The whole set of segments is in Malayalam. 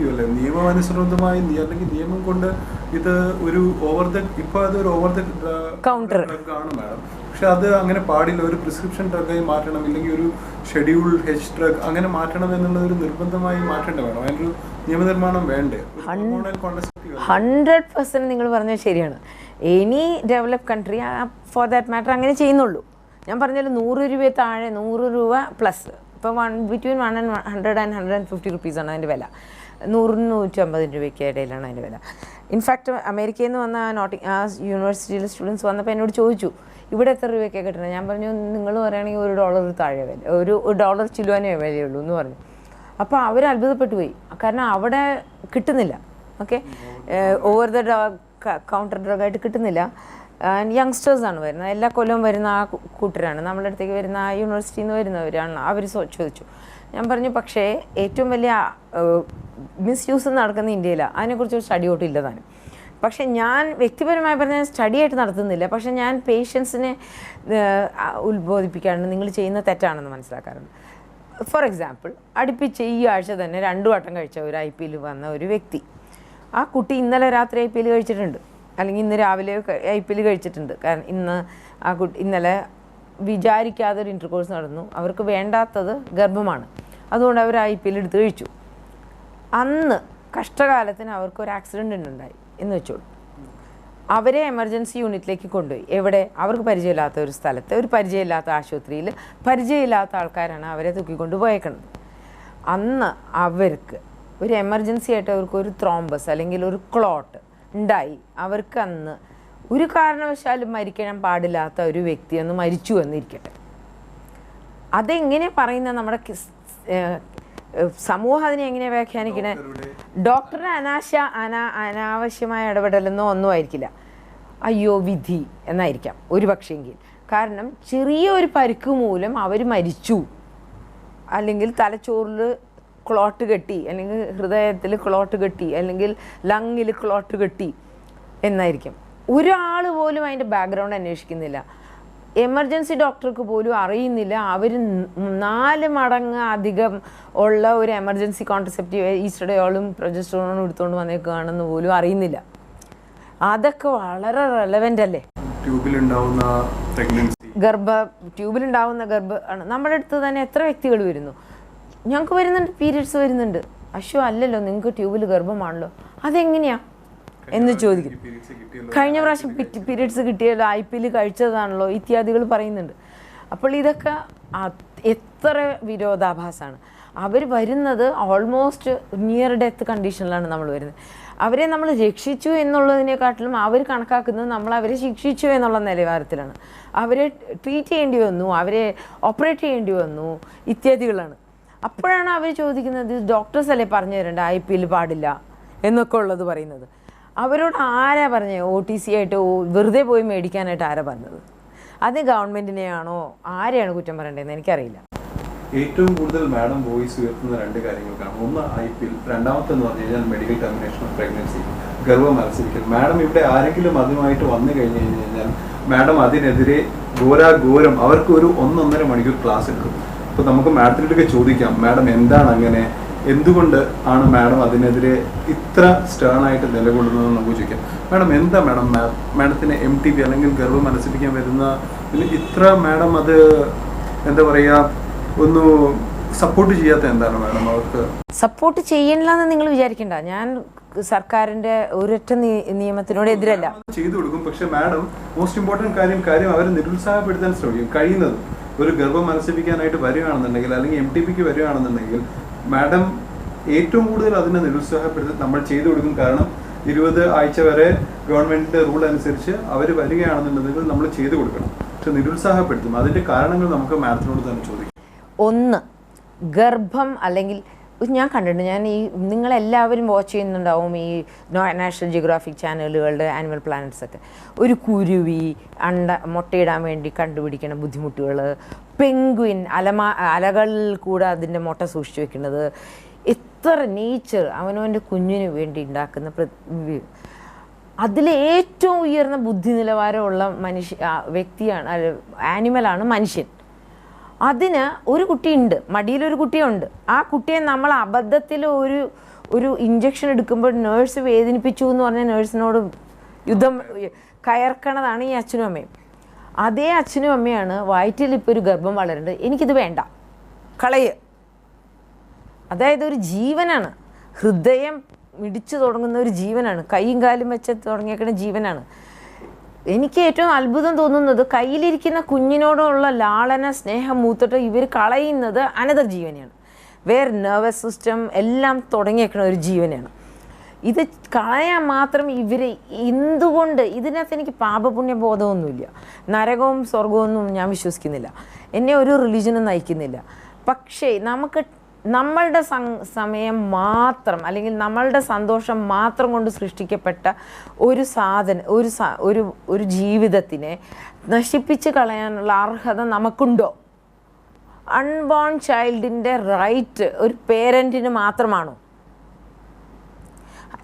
കോൺട്രസെപ്റ്റീവ് അല്ലേ നിയമാനുസൃതമായി നി- അല്ലെങ്കിൽ നിയമം കൊണ്ട് ഇത് ഒരു ഓവർ ദ ഇപ്പൊ അത് ഒരു ഓവർ ദ കൗണ്ടർ ഡ്രഗ് ആണ് മാഡം. പക്ഷെ അത് അങ്ങനെ പാടില്ല. ഒരു പ്രിസ്ക്രിപ്ഷൻ ഡ്രഗായി മാറ്റണം. ഇല്ലെങ്കിൽ ഒരു ഷെഡ്യൂൾ ഹെച്ച് ഡ്രഗ് അങ്ങനെ മാറ്റണം എന്നുള്ളത് ഒരു നിർബന്ധമായി മാറ്റേണ്ട വേണം. അതിനൊരു നിയമനിർമ്മാണം വേണ്ടേ? ഹൺഡ്രഡ് പെർസെന്റ് നിങ്ങൾ പറഞ്ഞത് ശരിയാണ്. Any develop country for that matter അങ്ങനെ ചെയ്യുന്നുള്ളൂ. ഞാൻ പറഞ്ഞാലും നൂറ് രൂപ താഴെ നൂറ് രൂപ പ്ലസ് ഇപ്പോൾ one between one and hundred and hundred and fifty റുപ്പീസാണ് അതിന്റെ വില. നൂറിന് നൂറ്റമ്പതിന് രൂപയ്ക്ക് ഇടയിലാണ് അതിന്റെ വില. ഇൻഫാക്റ്റ് അമേരിക്കയിൽ നിന്ന് വന്ന നോട്ടി ആ യൂണിവേഴ്സിറ്റിയിലെ സ്റ്റുഡൻസ് വന്നപ്പോൾ എന്നോട് ചോദിച്ചു ഇവിടെ എത്ര രൂപയ്ക്ക് കിട്ടണം ഞാൻ പറഞ്ഞു നിങ്ങൾ പറയുകയാണെങ്കിൽ ഒരു ഡോളർ താഴെ വില ഒരു ഡോളർ ചിലുവാനേ വിലയുള്ളൂ എന്ന് പറഞ്ഞു. അപ്പോൾ അവർ അത്ഭുതപ്പെട്ടു പോയി. കാരണം അവിടെ കിട്ടുന്നില്ല. Okay over the counter drug ആയിട്ട് കിട്ടുന്നില്ല. യങ്സ്റ്റേഴ്സാണ് വരുന്നത്. എല്ലാ കൊല്ലവും വരുന്ന ആ കൂട്ടരാണ്. നമ്മുടെ അടുത്തേക്ക് വരുന്ന ആ യൂണിവേഴ്സിറ്റിയിൽ നിന്ന് വരുന്നവരാണ്. അവർ ചോദിച്ചു. ഞാൻ പറഞ്ഞു പക്ഷേ ഏറ്റവും വലിയ മിസ് യൂസ് നടക്കുന്ന ഇന്ത്യയിലാണ് അതിനെക്കുറിച്ച് ഒരു സ്റ്റഡി ഒട്ടും താനും. പക്ഷേ ഞാൻ വ്യക്തിപരമായി പറഞ്ഞാൽ സ്റ്റഡി ആയിട്ട് നടത്തുന്നില്ല. പക്ഷേ ഞാൻ പേഷ്യൻസിനെ ഉത്ബോധിപ്പിക്കാണ്ട് നിങ്ങൾ ചെയ്യുന്ന തെറ്റാണെന്ന് മനസ്സിലാക്കാറുണ്ട്. ഫോർ എക്സാമ്പിൾ അടുപ്പിച്ച് ഈ ആഴ്ച തന്നെ രണ്ടു വട്ടം കഴിച്ച ഒരു ഐ പി വന്ന ഒരു വ്യക്തി. ആ കുട്ടി ഇന്നലെ രാത്രി ഐ പി എൽ കഴിച്ചിട്ടുണ്ട്. അല്ലെങ്കിൽ ഇന്ന് രാവിലെ ഐ പി എൽ കഴിച്ചിട്ടുണ്ട്. കാരണം ഇന്ന് ആ കുട്ടി ഇന്നലെ വിചാരിക്കാതെ ഒരു ഇന്റർകോഴ്സ് നടന്നു. അവർക്ക് വേണ്ടാത്തത് ഗർഭമാണ്. അതുകൊണ്ട് അവർ ഐ പി എൽ എടുത്ത് കഴിച്ചു. അന്ന് കഷ്ടകാലത്തിന് അവർക്ക് ഒരു ആക്സിഡന്റ് ഉണ്ടായി എന്ന് വെച്ചോളൂ. അവരെ എമർജൻസി യൂണിറ്റിലേക്ക് കൊണ്ടുപോയി. എവിടെ? അവർക്ക് പരിചയമില്ലാത്ത ഒരു സ്ഥലത്ത്. ഒരു പരിചയമില്ലാത്ത ആശുപത്രിയിൽ പരിചയമില്ലാത്ത ആൾക്കാരാണ് അവരെ തൂക്കിക്കൊണ്ട് പോയേക്കുന്നത്. അന്ന് അവർക്ക് ഒരു എമർജൻസി ആയിട്ട് അവർക്ക് ഒരു ത്രോംബസ് അല്ലെങ്കിൽ ഒരു ക്ലോട്ട് ഉണ്ടായി. അവർക്ക് അന്ന് ഒരു കാരണവശാലും മരിക്കാൻ പാടില്ലാത്ത ഒരു വ്യക്തി അന്ന് മരിച്ചു എന്നിരിക്കട്ടെ. അതെങ്ങനെ പറയുന്ന നമ്മുടെ സമൂഹം അതിനെ എങ്ങനെ വ്യാഖ്യാനിക്കണേ? ഡോക്ടറുടെ അനാശ അനാ അനാവശ്യമായ ഇടപെടലെന്നോ ഒന്നും ആയിരിക്കില്ല. അയ്യോ വിധി എന്നായിരിക്കാം ഒരു പക്ഷേങ്കിൽ. കാരണം ചെറിയ ഒരു പരിക്ക് മൂലം അവർ മരിച്ചു. അല്ലെങ്കിൽ തലച്ചോറിൽ ക്ലോട്ട് കെട്ടി അല്ലെങ്കിൽ ഹൃദയത്തിൽ ക്ലോട്ട് കെട്ടി അല്ലെങ്കിൽ ലങ്ങിൽ ക്ലോട്ട് കെട്ടി എന്നായിരിക്കും. ഒരാൾ പോലും അതിന്റെ ബാക്ക്ഗ്രൗണ്ട് അന്വേഷിക്കുന്നില്ല. എമർജൻസി ഡോക്ടർക്ക് പോലും അറിയുന്നില്ല. അവർ നാല് മടങ്ങ് അധികം ഉള്ള ഒരു എമർജൻസി കോൺട്രസെപ്റ്റീവ് ഈസ്റ്റഡയോളും പ്രൊജസ്ട്രോണും എടുത്തുകൊണ്ട് വന്നേക്കുകയാണെന്ന് പോലും അറിയുന്നില്ല. അതൊക്കെ വളരെ റെലവെന്റ് അല്ലേ? ഗർഭ ട്യൂബിലുണ്ടാവുന്ന ഗർഭ ആണ്. നമ്മുടെ അടുത്ത് തന്നെ എത്ര വ്യക്തികൾ വരുന്നു? ഞങ്ങൾക്ക് വരുന്നുണ്ട് പീരിയഡ്സ് വരുന്നുണ്ട്. അശോ അല്ലല്ലോ നിങ്ങൾക്ക് ട്യൂബിൽ ഗർഭമാണല്ലോ. അതെങ്ങനെയാ? എന്ന് ചോദിക്കും. കഴിഞ്ഞ പ്രാവശ്യം പീരിയഡ്സ് കിട്ടിയല്ലോ ഐ പി എൽ കഴിച്ചതാണല്ലോ ഇത്യാദികൾ പറയുന്നുണ്ട്. അപ്പോൾ ഇതൊക്കെ എത്ര വിരോധാഭാസമാണ് അവർ വരുന്നത് ഓൾമോസ്റ്റ് നിയർ ഡെത്ത് കണ്ടീഷനിലാണ് നമ്മൾ വരുന്നത്. അവരെ നമ്മൾ രക്ഷിച്ചു എന്നുള്ളതിനെക്കാട്ടിലും അവർ കണക്കാക്കുന്നത് നമ്മൾ അവരെ ശിക്ഷിച്ചു എന്നുള്ള നിലവാരത്തിലാണ്. അവരെ ട്രീറ്റ് ചെയ്യേണ്ടി വന്നു അവരെ ഓപ്പറേറ്റ് ചെയ്യേണ്ടി വന്നു ഇത്യാദികളാണ്. അപ്പോഴാണ് അവർ ചോദിക്കുന്നത് ഡോക്ടേഴ്സ് അല്ലേ പറഞ്ഞു തരേണ്ട ഐ പി എൽ പാടില്ല എന്നൊക്കെ ഉള്ളത് പറയുന്നത്. അവരോട് ആരാ പറഞ്ഞത് ഒ ടി സി ആയിട്ട് വെറുതെ പോയി മേടിക്കാനായിട്ട് ആരാ പറഞ്ഞത്? അത് ഗവൺമെന്റിനെയാണോ? ആരെയാണ് കുറ്റം പറയേണ്ടതെന്ന് എനിക്കറിയില്ല. ഏറ്റവും കൂടുതൽ മാഡം വോയിസ് ഉയർത്തുന്ന രണ്ട് കാര്യങ്ങൾക്കാണ്. ഒന്ന് ഐ പി എൽ. രണ്ടാമത്തെ എന്ന് പറഞ്ഞു കഴിഞ്ഞാൽ മെഡിക്കൽ ടെർമിനേഷൻ ഓഫ് പ്രഗ്നൻസി ഗർഭം മത്സരിക്കൽ. മാഡം ഇവിടെ ആരെങ്കിലും അതുമായിട്ട് വന്നു കഴിഞ്ഞു കഴിഞ്ഞു കഴിഞ്ഞാൽ മാഡം അതിനെതിരെ ഘോരാഘോരം അവർക്ക് ഒരു ഒന്നൊന്നര മണിക്കൂർ ക്ലാസ് എടുക്കും. അപ്പോൾ നമുക്ക് മാഡത്തിനോടൊക്കെ ചോദിക്കാം മാഡം എന്താണ് അങ്ങനെ? എന്തുകൊണ്ട് ആണ് മാഡം അതിനെതിരെ ഇത്ര സ്റ്റേൺ ആയിട്ട് നിലകൊള്ളുന്നത് നമുക്ക് ചോദിക്കാം. മാഡം എന്താ മാഡം? മാഡത്തിന് എം ടി പി അല്ലെങ്കിൽ ഗർഭം മത്സരിക്കാൻ വരുന്ന ഇത്ര മാഡം അത് എന്താ പറയുക ഒന്ന് സപ്പോർട്ട് ചെയ്യാത്ത എന്താണ് മാഡം അവർക്ക്? സപ്പോർട്ട് ചെയ്യണില്ല എന്ന് നിങ്ങൾ വിചാരിക്കണ്ട. ഞാൻ സർക്കാരിന്റെ ഒരൊറ്റ നിയമത്തിനോട് എതിരല്ല. ചെയ്തു കൊടുക്കും. പക്ഷെ മാഡം മോസ്റ്റ് ഇമ്പോർട്ടന്റ് കാര്യം കാര്യം അവരെ നിരുത്സാഹപ്പെടുത്താൻ ശ്രമിക്കും കഴിയുന്നത്. ഒരു ഗർഭം മത്സരിപ്പിക്കാനായിട്ട് വരികയാണെന്നുണ്ടെങ്കിൽ അല്ലെങ്കിൽ എം ടി പിക്ക് വരികയാണെന്നുണ്ടെങ്കിൽ മാഡം ഏറ്റവും കൂടുതൽ അതിനെ നിരുത്സാഹപ്പെടുത്തി നമ്മൾ ചെയ്തു കൊടുക്കും. കാരണം ഇരുപത് ആഴ്ച വരെ ഗവൺമെന്റിന്റെ റൂൾ അനുസരിച്ച് അവർ വരികയാണെന്നുണ്ടെങ്കിൽ നമ്മൾ ചെയ്തു കൊടുക്കണം. പക്ഷെ നിരുത്സാഹപ്പെടുത്തും. അതിന്റെ കാരണങ്ങൾ നമുക്ക് മാഡത്തിനോട് തന്നെ ചോദിക്കാം. ഒന്ന് ഗർഭം അല്ലെങ്കിൽ ഞാൻ കണ്ടിട്ടുണ്ട്. ഞാൻ ഈ നിങ്ങളെല്ലാവരും വാച്ച് ചെയ്യുന്നുണ്ടാവും ഈ നാഷണൽ ജിയോഗ്രാഫിക് ചാനലുകളുടെ ആനിമൽ പ്ലാനറ്റ്സ് ഒക്കെ. ഒരു കുരുവി അണ്ട മുട്ടയിടാൻ വേണ്ടി കണ്ടുപിടിക്കുന്ന ബുദ്ധിമുട്ടുകൾ പെങ്കുവിൻ അലമാ അലകളിൽ കൂടെ അതിന്റെ മുട്ട സൂക്ഷിച്ചു വെക്കുന്നത് എത്ര നേച്ചർ അവനവന്റെ കുഞ്ഞിന് വേണ്ടി ഉണ്ടാക്കുന്ന അതിലെ ഏറ്റവും ഉയർന്ന ബുദ്ധി നിലവാരമുള്ള മനുഷ്യ വ്യക്തിയാണ് ആനിമലാണ് മനുഷ്യൻ. അതിന് ഒരു കുട്ടിയുണ്ട്. മടിയിലൊരു കുട്ടിയുണ്ട്. ആ കുട്ടിയെ നമ്മൾ അബദ്ധത്തിൽ ഒരു ഒരു ഇഞ്ചക്ഷൻ എടുക്കുമ്പോൾ നേഴ്സ് വേദനിപ്പിച്ചു എന്ന് പറഞ്ഞ നേഴ്സിനോട് യുദ്ധം കയർക്കണതാണ് ഈ അച്ഛനും അമ്മയും. അതേ അച്ഛനും അമ്മയാണ് വയറ്റിൽ ഇപ്പോൾ ഒരു ഗർഭം വളരുന്നത് എനിക്കിത് വേണ്ട. കളയ്. അതായത് ഒരു ജീവനാണ്. ഹൃദയം മിടിച്ചു തുടങ്ങുന്ന ഒരു ജീവനാണ്. കൈയും കാലും വെച്ച് തുടങ്ങിയേക്കുന്ന ജീവനാണ്. എനിക്ക് ഏറ്റവും അത്ഭുതം തോന്നുന്നത് കയ്യിലിരിക്കുന്ന കുഞ്ഞിനോടുള്ള ലാളന സ്നേഹം മൂത്തിട്ട് ഇവർ കളയുന്നത് അനദർ ജീവനെയാണ്. വേർ നെർവസ് സിസ്റ്റം എല്ലാം തുടങ്ങിയേക്കുന്ന ഒരു ജീവനാണ് ഇത് കളയാൻ മാത്രം ഇവർ എന്തുകൊണ്ട് ഇതിനകത്ത് എനിക്ക് പാപപുണ്യ ബോധമൊന്നുമില്ല. നരകവും സ്വർഗമൊന്നും ഞാൻ വിശ്വസിക്കുന്നില്ല. എന്നെ ഒരു റിലീജനും നയിക്കുന്നില്ല. പക്ഷേ നമുക്ക് നമ്മളുടെ സമയം മാത്രം അല്ലെങ്കിൽ നമ്മളുടെ സന്തോഷം മാത്രം കൊണ്ട് സൃഷ്ടിക്കപ്പെട്ട ഒരു സാധന ഒരു ഒരു ഒരു ജീവിതത്തിനെ നശിപ്പിച്ച് കളയാനുള്ള അർഹത നമുക്കുണ്ടോ? അൺബോൺ ചൈൽഡിന്റെ റൈറ്റ് ഒരു പേരന്റിന് മാത്രമാണോ?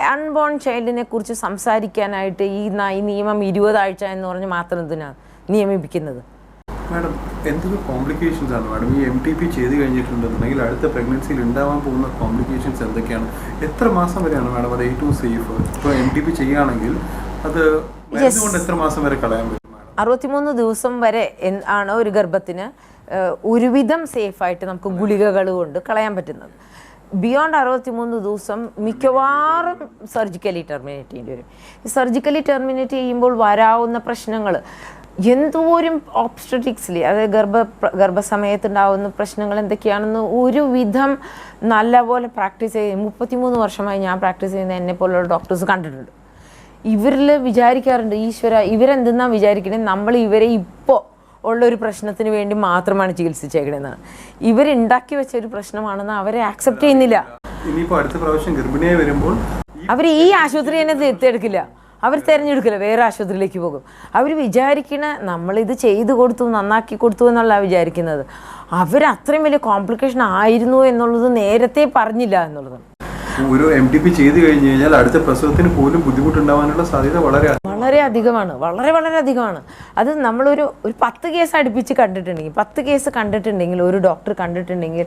അൺബോൺ ചൈൽഡിനെ കുറിച്ച് സംസാരിക്കാനായിട്ട് ഈ നിയമം ഇരുപതാഴ്ച എന്ന് പറഞ്ഞ് മാത്രം ഇതിനാണ് നിയമിപ്പിക്കുന്നത്. മാഡം എന്തൊക്കെ കോംപ്ലിക്കേഷൻസ് ആണ്? മാഡം ഈ എം ടി പി ചെയ്ത് കഴിഞ്ഞിട്ടുണ്ടെന്നുണ്ടെങ്കിൽ അടുത്ത പ്രഗ്നൻസിയിൽ ഉണ്ടാവാൻ പോകുന്ന കോംപ്ലിക്കേഷൻസ് എന്തൊക്കെയാണ്? എത്ര മാസം വരെയാണ് മാഡം അത് ഏറ്റവും സേഫ് ഇപ്പോൾ എം ടി പി ചെയ്യുകയാണെങ്കിൽ അത് കൊണ്ട് എത്ര മാസം വരെ കളയാൻ പറ്റും അറുപത്തിമൂന്ന് ദിവസം വരെ ആണ് ഒരു ഗർഭത്തിന് ഒരുവിധം സേഫായിട്ട് നമുക്ക് ഗുളികകൾ കൊണ്ട് കളയാൻ പറ്റുന്നത്. ബിയോണ്ട് അറുപത്തിമൂന്ന് ദിവസം മിക്കവാറും സർജിക്കലി ടെർമിനേറ്റ് ചെയ്യേണ്ടി വരും. സർജിക്കലി ടെർമിനേറ്റ് ചെയ്യുമ്പോൾ വരാവുന്ന പ്രശ്നങ്ങൾ എന്തോരം ഓബ്സ്റ്ററ്റിക്സിലി അതായത് ഗർഭ ഗർഭസമയത്തുണ്ടാവുന്ന പ്രശ്നങ്ങൾ എന്തൊക്കെയാണെന്ന് ഒരുവിധം നല്ലപോലെ പ്രാക്ടീസ് ചെയ്ത് മുപ്പത്തിമൂന്ന് വർഷമായി ഞാൻ പ്രാക്ടീസ് ചെയ്യുന്ന എന്നെ പോലുള്ള ഡോക്ടേഴ്സ് കണ്ടിട്ടുണ്ട്. ഇവരിൽ വിചാരിക്കാറുണ്ട് ഈശ്വര ഇവരെന്തെന്നാണ് വിചാരിക്കണേ? നമ്മൾ ഇവരെ ഇപ്പോൾ ഉള്ള ഒരു പ്രശ്നത്തിന് വേണ്ടി മാത്രമാണ് ചികിത്സിച്ചേക്കണെന്നാണ് ഇവരുണ്ടാക്കി വെച്ച ഒരു പ്രശ്നമാണെന്ന് അവരെ ആക്സെപ്റ്റ് ചെയ്യുന്നില്ല. അവർ ഈ ആശുപത്രി തന്നെ തിരഞ്ഞെടുക്കില്ല അവർ തിരഞ്ഞെടുക്കില്ല വേറെ ആശുപത്രിയിലേക്ക് പോകും. അവർ വിചാരിക്കണ നമ്മളിത് ചെയ്തു കൊടുത്തു നന്നാക്കി കൊടുത്തു എന്നുള്ള വിചാരിക്കുന്നത്. അവർ അത്രയും വലിയ കോംപ്ലിക്കേഷൻ ആയിരുന്നു എന്നുള്ളത് നേരത്തെ പറഞ്ഞില്ല എന്നുള്ളതാണ്. ഒരു എം ഡി പി ചെയ്ത് കഴിഞ്ഞു കഴിഞ്ഞാൽ അടുത്ത പ്രസവത്തിന് പോലും ബുദ്ധിമുട്ടുണ്ടാവാനുള്ള സാധ്യത വളരെ വളരെ അധികമാണ്. വളരെ വളരെ അധികമാണ്. അത് നമ്മളൊരു ഒരു പത്ത് കേസ് അടുപ്പിച്ച് കണ്ടിട്ടുണ്ടെങ്കിൽ പത്ത് കേസ് കണ്ടിട്ടുണ്ടെങ്കിൽ ഒരു ഡോക്ടർ കണ്ടിട്ടുണ്ടെങ്കിൽ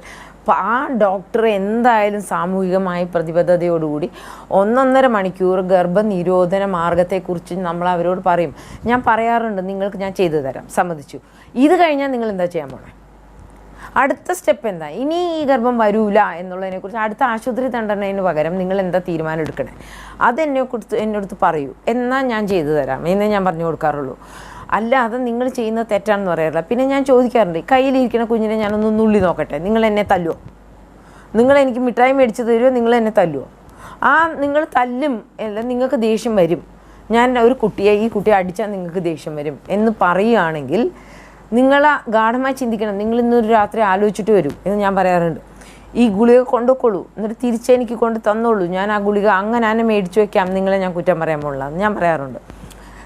ആ ഡോക്ടർ എന്തായാലും സാമൂഹികമായ പ്രതിബദ്ധതയോടുകൂടി ഒന്നൊന്നര മണിക്കൂർ ഗർഭനിരോധന മാർഗത്തെക്കുറിച്ച് നമ്മൾ അവരോട് പറയും. ഞാൻ പറയാറുണ്ട് നിങ്ങൾക്ക് ഞാൻ ചെയ്തു തരാം. സമ്മതിച്ചു. ഇത് കഴിഞ്ഞാൽ നിങ്ങൾ എന്താ ചെയ്യാൻ പോണേ? അടുത്ത സ്റ്റെപ്പ് എന്താ? ഇനി ഈ ഗർഭം വരൂല എന്നുള്ളതിനെക്കുറിച്ച് അടുത്ത ആശുപത്രി തണ്ടനതിന് പകരം നിങ്ങൾ എന്താ തീരുമാനം എടുക്കണേ? അതെന്നെ കൊടുത്ത് എന്നോടത്ത് പറയൂ. എന്നാൽ ഞാൻ ചെയ്തു തരാം. എന്നേ ഞാൻ പറഞ്ഞു കൊടുക്കാറുള്ളൂ. അല്ലാതെ നിങ്ങൾ ചെയ്യുന്ന തെറ്റാണെന്ന് പറയാറില്ല. പിന്നെ ഞാൻ ചോദിക്കാറുണ്ട് കയ്യിലിരിക്കുന്ന കുഞ്ഞിനെ ഞാനൊന്ന് നുള്ളി നോക്കട്ടെ? നിങ്ങൾ എന്നെ തല്ലുമോ നിങ്ങൾ എനിക്ക് മിഠായി മേടിച്ച് തരുമോ നിങ്ങൾ എന്നെ തല്ലുമോ ആ നിങ്ങൾ തല്ലും. അല്ല നിങ്ങൾക്ക് ദേഷ്യം വരും. ഞാൻ ഒരു കുട്ടിയെ ഈ കുട്ടിയെ അടിച്ചാൽ നിങ്ങൾക്ക് ദേഷ്യം വരും എന്ന് പറയുകയാണെങ്കിൽ നിങ്ങൾ ഗാഠമായി ചിന്തിക്കണം. നിങ്ങൾ ഇന്നൊരു രാത്രി ആലോചിച്ചിട്ട് വരും എന്ന് ഞാൻ പറയാറുണ്ട്. ഈ ഗുളിക കൊണ്ടുപോയിക്കോളൂ എന്നിട്ട് തിരിച്ചെനിക്ക് കൊണ്ട് തന്നോളൂ. ഞാൻ ആ ഗുളിക അങ്ങനെ തന്നെ മേടിച്ചു വയ്ക്കാം നിങ്ങളെ ഞാൻ കുറ്റം പറയാൻ പോലുള്ള ഞാൻ പറയാറുണ്ട്.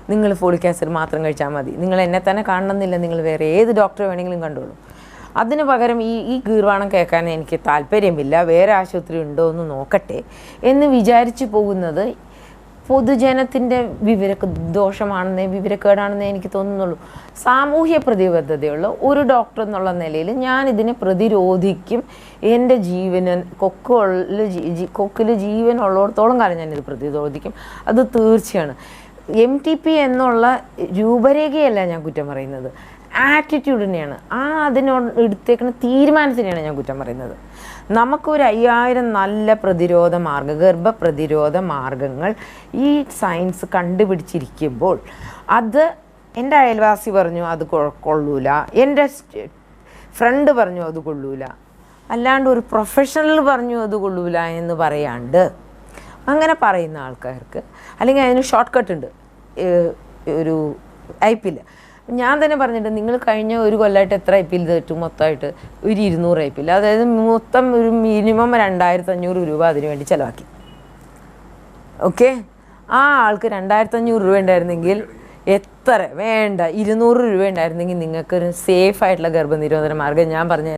നിങ്ങൾ ഫോളിക് ആസിഡ് മാത്രം കഴിച്ചാൽ മതി. നിങ്ങൾ എന്നെ തന്നെ കാണണമെന്നില്ല. നിങ്ങൾ വേറെ ഏത് ഡോക്ടറെ വേണമെങ്കിലും കണ്ടോളൂ. അതിന് പകരം ഈ ഈ ഗീർവാണം കേൾക്കാൻ എനിക്ക് താല്പര്യമില്ല. വേറെ ആശുപത്രി ഉണ്ടോ എന്ന് നോക്കട്ടെ എന്ന് വിചാരിച്ചു പോകുന്നത് പൊതുജനത്തിന്റെ വിവര ദോഷമാണെന്നേ വിവരക്കേടാണെന്നേ എനിക്ക് തോന്നുന്നുള്ളൂ. സാമൂഹ്യ പ്രതിബദ്ധതയുള്ള ഒരു ഡോക്ടർ എന്നുള്ള നിലയിൽ ഞാൻ ഇതിനെ പ്രതിരോധിക്കും. എന്റെ ജീവന് കൊക്കുള്ള കൊക്കിൽ ജീവൻ ഉള്ളിടത്തോളം കാലം ഞാനിത് പ്രതിരോധിക്കും. അത് തീർച്ചയാണ്. എം ടി പി എന്നുള്ള രൂപരേഖയല്ല ഞാൻ കുറ്റം പറയുന്നത്. ആറ്റിറ്റ്യൂഡിനെയാണ്. ആ അതിനോട് എടുത്തേക്കുന്ന തീരുമാനത്തിനെയാണ് ഞാൻ കുറ്റം പറയുന്നത്. നമുക്കൊരു അയ്യായിരം നല്ല പ്രതിരോധ മാർഗം ഗർഭപ്രതിരോധ മാർഗങ്ങൾ ഈ സയൻസ് കണ്ടുപിടിച്ചിരിക്കുമ്പോൾ അത് എന്റെ അയൽവാസി പറഞ്ഞു അത് കൊള്ളൂല. എന്റെ ഫ്രണ്ട് പറഞ്ഞു അത് കൊള്ളൂല. അല്ലാണ്ട് ഒരു പ്രൊഫഷണൽ പറഞ്ഞു അത് കൊള്ളൂല എന്ന് പറയാണ്ട് അങ്ങനെ പറയുന്ന ആൾക്കാർക്ക് അല്ലെങ്കിൽ അതിന് ഷോർട്ട് കട്ട് ഉണ്ട് ഒരു ഐ പി ഞാൻ തന്നെ പറഞ്ഞിട്ടുണ്ട് നിങ്ങൾ കഴിഞ്ഞ ഒരു കൊല്ലമായിട്ട് എത്ര ഐ പി എൽ തെറ്റും മൊത്തമായിട്ട്? ഒരു ഇരുന്നൂറ് ഐ പി എൽ അതായത് മൊത്തം ഒരു മിനിമം രണ്ടായിരത്തി അഞ്ഞൂറ് രൂപ അതിനു വേണ്ടി ചിലവാക്കി. ഓക്കെ ആ ആൾക്ക് രണ്ടായിരത്തി അഞ്ഞൂറ് രൂപ ഉണ്ടായിരുന്നെങ്കിൽ എത്ര വേണ്ട? ഇരുന്നൂറ് രൂപ ഉണ്ടായിരുന്നെങ്കിൽ നിങ്ങൾക്കൊരു സേഫ് ആയിട്ടുള്ള ഗർഭനിരോധന മാർഗം ഞാൻ പറഞ്ഞ